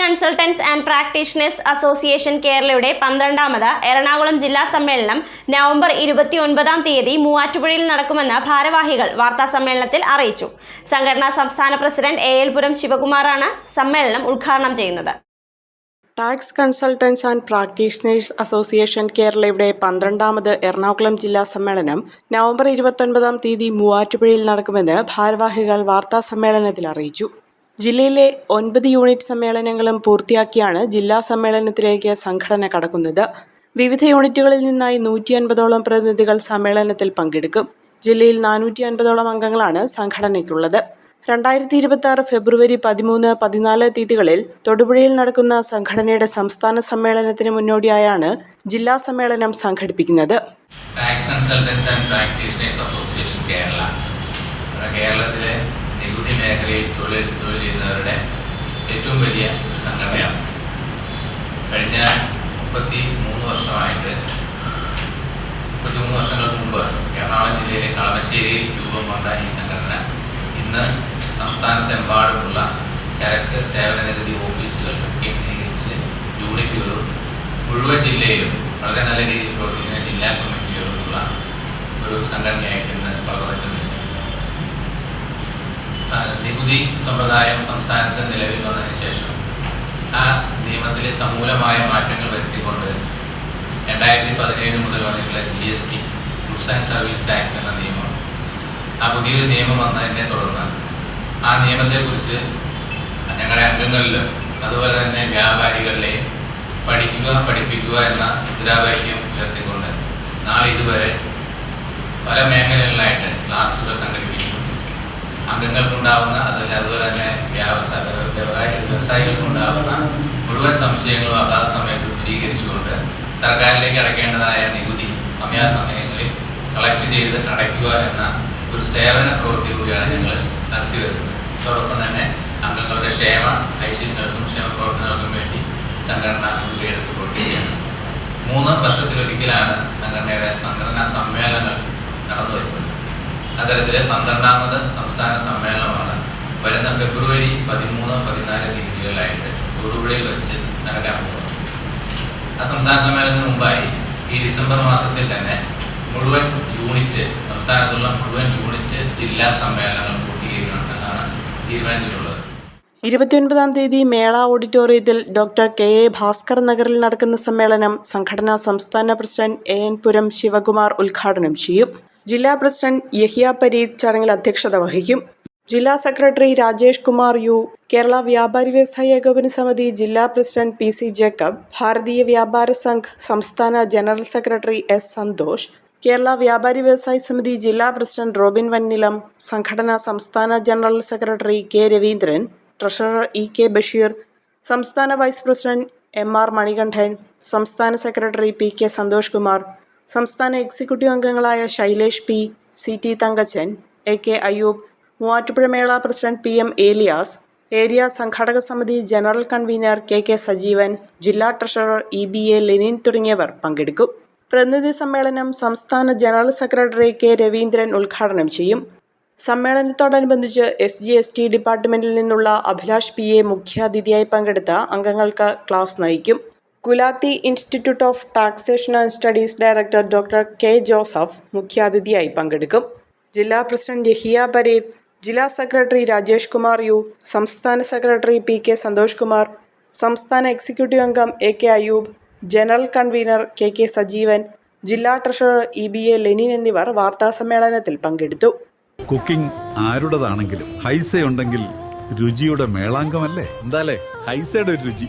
Consultants and practitioners association കേരളയുടെ പന്ത്രണ്ടാമത് എറണാകുളം ജില്ലാ സമ്മേളനം നവംബർ ഇരുപത്തി ഒൻപതാം തീയതി മൂവാറ്റുപുഴയിൽ നടക്കുമെന്ന് ഭാരവാഹികൾ വാർത്താ സമ്മേളനത്തിൽ അറിയിച്ചു. സംഘടനാ സംസ്ഥാന പ്രസിഡന്റ് എ എൽ പുരം ശിവകുമാറാണ് സമ്മേളനം ഉദ്ഘാടനം ചെയ്യുന്നത്. Tax consultants and practitioners association കേരളയുടെ പന്ത്രണ്ടാമത് എറണാകുളം ജില്ലാ സമ്മേളനം നവംബർ ഇരുപത്തൊൻപതാം തീയതി മൂവാറ്റുപുഴയിൽ നടക്കുമെന്ന് ഭാരവാഹികൾ വാർത്താ സമ്മേളനത്തിൽ അറിയിച്ചു. ജില്ലയിലെ ഒൻപത് യൂണിറ്റ് സമ്മേളനങ്ങളും പൂർത്തിയാക്കിയാണ് ജില്ലാ സമ്മേളനത്തിലേക്ക് സംഘടന കടക്കുന്നത്. വിവിധ യൂണിറ്റുകളിൽ നിന്നായി നൂറ്റി അൻപതോളം പ്രതിനിധികൾ സമ്മേളനത്തിൽ പങ്കെടുക്കും. ജില്ലയിൽ നാനൂറ്റി അൻപതോളം അംഗങ്ങളാണ് സംഘടനയ്ക്കുള്ളത്. രണ്ടായിരത്തി ഇരുപത്തി ആറ് ഫെബ്രുവരി പതിമൂന്ന് പതിനാല് തീയതികളിൽ തൊടുപുഴയിൽ നടക്കുന്ന സംഘടനയുടെ സംസ്ഥാന സമ്മേളനത്തിന് മുന്നോടിയായാണ് ജില്ലാ സമ്മേളനം സംഘടിപ്പിക്കുന്നത്. കേരളത്തിലെ നികുതി മേഖലയിൽ തൊഴിൽ തൊഴിൽ ചെയ്യുന്നവരുടെ ഏറ്റവും വലിയ ഒരു സംഘടനയാണ്. കഴിഞ്ഞ മുപ്പത്തി മൂന്ന് വർഷമായിട്ട് മുപ്പത്തി മൂന്ന് വർഷങ്ങൾക്ക് മുമ്പ് എറണാകുളം ജില്ലയിലെ കളമശ്ശേരിയിൽ രൂപം കൊണ്ട ഈ സംഘടന ഇന്ന് സംസ്ഥാനത്തെമ്പാടുമുള്ള ചരക്ക് സേവന നികുതി ഓഫീസുകൾ കേന്ദ്രീകരിച്ച് യൂണിറ്റുകളും മുഴുവൻ ജില്ലയിലും വളരെ നല്ല രീതിയിൽ പ്രവർത്തിക്കുന്ന ജില്ലാ കമ്മിറ്റികളുള്ള ഒരു സംഘടനയായിട്ട് ഇന്ന് വളർന്നിട്ടുണ്ട് നികുതി സമ്പ്രദായം സംസ്ഥാനത്ത് നിലവിൽ വന്നതിന് ശേഷം ആ നിയമത്തിൽ സമൂലമായ മാറ്റങ്ങൾ വരുത്തിക്കൊണ്ട് രണ്ടായിരത്തി പതിനേഴ് മുതൽ വന്നിട്ടുള്ള G S T goods and service tax എന്ന നിയമം ആ പുതിയൊരു നിയമം വന്നതിനെ തുടർന്ന് ആ നിയമത്തെക്കുറിച്ച് ഞങ്ങളുടെ അംഗങ്ങളിലും അതുപോലെ തന്നെ വ്യാപാരികളിലെയും പഠിക്കുക പഠിപ്പിക്കുക എന്ന മുദ്രാവാക്യം ഉയർത്തിക്കൊണ്ട് നാളെ ഇതുവരെ പല മേഖലകളിലായിട്ട് ക്ലാസ്സുകൾ സംഘടിപ്പിക്കുന്നു. അംഗങ്ങൾക്കുണ്ടാവുന്ന അതിൽ അതുപോലെ തന്നെ വ്യവസായ വ്യവസായ- വ്യവസായികൾക്കുണ്ടാവുന്ന മുഴുവൻ സംശയങ്ങളും അതാത് സമയത്ത് ദൂരീകരിച്ചുകൊണ്ട് സർക്കാരിലേക്ക് അടയ്ക്കേണ്ടതായ നികുതി സമയാസമയങ്ങളിൽ കളക്ട് ചെയ്ത് അടയ്ക്കുക എന്ന ഒരു സേവന പ്രവൃത്തി കൂടിയാണ് ഞങ്ങൾ നടത്തി വരുന്നത്. അതോടൊപ്പം തന്നെ അംഗങ്ങളുടെ ക്ഷേമ ഐശ്വര്യങ്ങൾക്കും ക്ഷേമ പ്രവർത്തനങ്ങൾക്കും വേണ്ടി സംഘടന മുൻകൈയെടുത്ത് പ്രവർത്തിക്കുകയാണ്. മൂന്ന് വർഷത്തിലൊരിക്കലാണ് സംഘടനയുടെ സംഘടനാ സമ്മേളനങ്ങൾ നടന്നു വരുന്നത് അത്തരത്തിലെ പന്ത്രണ്ടാമത് സംസ്ഥാന സമ്മേളനമാണ്. വരുന്ന ഫെബ്രുവരി പതിമൂന്ന് പതിനാല് തീയതികളിലായിട്ട് തൊടുപുഴയിൽ വെച്ച് നടക്കാൻ പോകുന്നത്. ആ സംസ്ഥാന സമ്മേളനത്തിന് മുമ്പായി ഈ ഡിസംബർ മാസത്തിൽ തന്നെ മുഴുവൻ യൂണിറ്റ് സംസ്ഥാനത്തുള്ള മുഴുവൻ യൂണിറ്റ് ജില്ലാ സമ്മേളനങ്ങൾ പൂർത്തീകരിക്കണം എന്നാണ് തീരുമാനിച്ചിട്ടുള്ളത്. ഇരുപത്തിയൊൻപതാം തീയതി മേള ഓഡിറ്റോറിയത്തിൽ ഡോക്ടർ കെ എ ഭാസ്കർ നഗറിൽ നടക്കുന്ന സമ്മേളനം സംഘടനാ സംസ്ഥാന president A N Puram Sivakumar ഉദ്ഘാടനം ചെയ്യും. ജില്ലാ പ്രസിഡന്റ് യഹിയ പരീദ് ചടങ്ങിൽ അധ്യക്ഷത വഹിക്കും. ജില്ലാ സെക്രട്ടറി രാജേഷ് കുമാർ യു. കേരള വ്യാപാരി വ്യവസായ ഏകോപന സമിതി ജില്ലാ പ്രസിഡന്റ് പി സി ജേക്കബ് ഭാരതീയ വ്യാപാര സംഘ് സംസ്ഥാന general secretary S Santhosh Kerala വ്യാപാരി വ്യവസായ സമിതി ജില്ലാ പ്രസിഡന്റ് റോബിൻ വന്നിലം സംഘടനാ സംസ്ഥാന general secretary K Raveendran treasurer E K Basheer സംസ്ഥാന vice president M R Manikandan സംസ്ഥാന secretary P K Santhosh Kumar സംസ്ഥാന എക്സിക്യൂട്ടീവ് അംഗങ്ങളായ Shailesh P C T Thankachan A K Ayyub Muvattupuzha മേള president P M Elias area സംഘാടക സമിതി general convener K K Sajeevan ജില്ലാ treasurer E B A Lenin തുടങ്ങിയവർ പങ്കെടുക്കും. പ്രതിനിധി സമ്മേളനം സംസ്ഥാന ജനറൽ സെക്രട്ടറി കെ രവീന്ദ്രൻ ഉദ്ഘാടനം ചെയ്യും. സമ്മേളനത്തോടനുബന്ധിച്ച് എസ് ജി എസ് ടി ഡിപ്പാർട്ട്മെന്റിൽ നിന്നുള്ള അഭിലാഷ് പി എ മുഖ്യാതിഥിയായി പങ്കെടുത്ത അംഗങ്ങൾക്ക് ക്ലാസ് നയിക്കും. Kulathi institute of taxation and studies director doctor K Joseph മുഖ്യാതിഥിയായി പങ്കെടുക്കും. ജില്ലാ പ്രസിഡന്റ് ഹിയ പരീദ് ജില്ലാ സെക്രട്ടറി രാജേഷ് കുമാർ യു സംസ്ഥാന secretary P K Santhosh Kumar സംസ്ഥാന എക്സിക്യൂട്ടീവ് അംഗം A K Ayub general convener K K Sajeevan ജില്ലാ treasurer E B A Lenin എന്നിവർ വാർത്താസമ്മേളനത്തിൽ പങ്കെടുത്തു. കുക്കിംഗ് ആരുടേതാണെങ്കിലും ഹൈസ ഉണ്ടെങ്കിൽ രുചിയുടെ മേളാങ്കമല്ലേ എന്താലേ? ഹൈസയുടെ ഒരു രുചി.